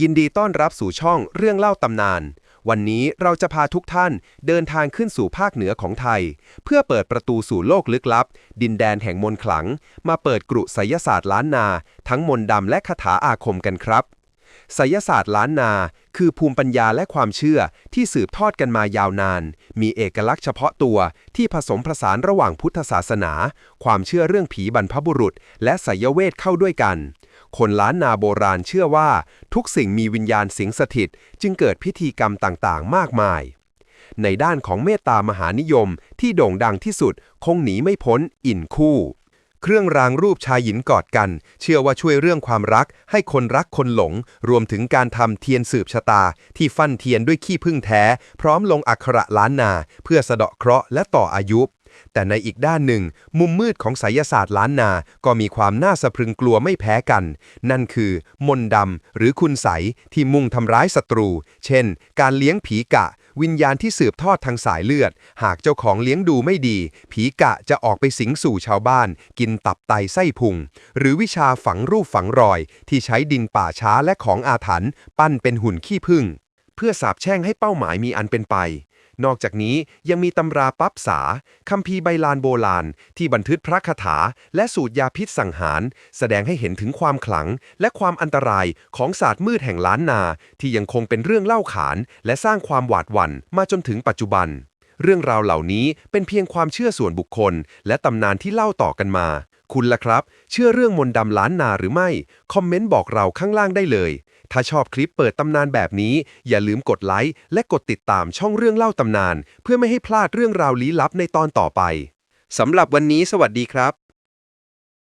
ยินดีต้อนรับสู่ช่องเรื่องเล่าตำนาน วันนี้เราจะพาทุกท่านเดินทางขึ้นสู่ภาคเหนือของไทย เพื่อเปิดประตูสู่โลกลึกลับ ดินแดนแห่งมนต์ขลัง มาเปิดกรุไสยศาสตร์ล้านนา ทั้งมนต์ดำและคาถาอาคมกันครับไสยศาสตร์ล้านนา คือภูมิปัญญาและความเชื่อที่สืบทอดกันมายาวนาน มีเอกลักษณ์เฉพาะตัวที่ผสมผสานระหว่างพุทธศาสนา ความเชื่อเรื่องผีบรรพบุรุษ และไสยเวทเข้าด้วยกัน คนล้านนาโบราณเชื่อว่าทุกสิ่งมีวิญญาณสิงสถิต จึงเกิดพิธีกรรมต่างๆ มากมาย ในด้านของเมตตามหานิยมที่โด่งดังที่สุดคงหนีไม่พ้นอินคู่ เครื่องรางรูปชายหญิงกอดกัน เชื่อว่าช่วยเรื่องความรัก ให้คนรักคนหลง รวมถึงการทำเทียนสืบชะตา ที่ฟันเทียนด้วยขี้ผึ้งแท้ พร้อมลงอักขระล้านนา เพื่อสะเดาะเคราะห์และต่ออายุ แต่ในอีกด้านหนึ่ง มุมมืดของไสยศาสตร์ล้านนา ก็มีความน่าสะพรึงกลัวไม่แพ้กัน นั่นคือ มนดำหรือคุณใสที่มุ่งทำร้ายศัตรู เช่น การเลี้ยงผีกะ วิญญาณที่สืบทอดทางสายเลือด หากเจ้าของเลี้ยงดูไม่ดี ผีกะจะออกไปสิงสู่ชาวบ้าน กินตับไตไส้พุง หรือวิชาฝังรูปฝังรอย ที่ใช้ดินป่าช้าและของอาถรรพ์ปั้นเป็นหุ่นขี้ผึ้ง เพื่อสาบแช่งให้เป้าหมายมีอันเป็นไป นอกจากนี้ยังมีตำราปั๊บสาคัมภีร์ใบลานโบราณ ที่บันทึกพระคาถา และสูตรยาพิษสังหาร แสดงให้เห็นถึงความขลัง และความอันตรายของศาสตร์มืดแห่งล้านนา ที่ยังคงเป็นเรื่องเล่าขาน และสร้างความหวาดหวั่นมาจนถึงปัจจุบัน เรื่องราวเหล่านี้เป็นเพียงความเชื่อส่วนบุคคล และตำนานที่เล่าต่อกันมาคุณล่ะครับ เชื่อเรื่องมนต์ดำล้านนาหรือไม่ คอมเมนต์บอกเราข้างล่างได้เลย ถ้าชอบคลิปเปิดตำนานแบบนี้ อย่าลืมกดไลค์และกดติดตามช่องเรื่องเล่าตำนาน เพื่อไม่ให้พลาดเรื่องราวลี้ลับในตอนต่อไปสำหรับวันนี้สวัสดีครับ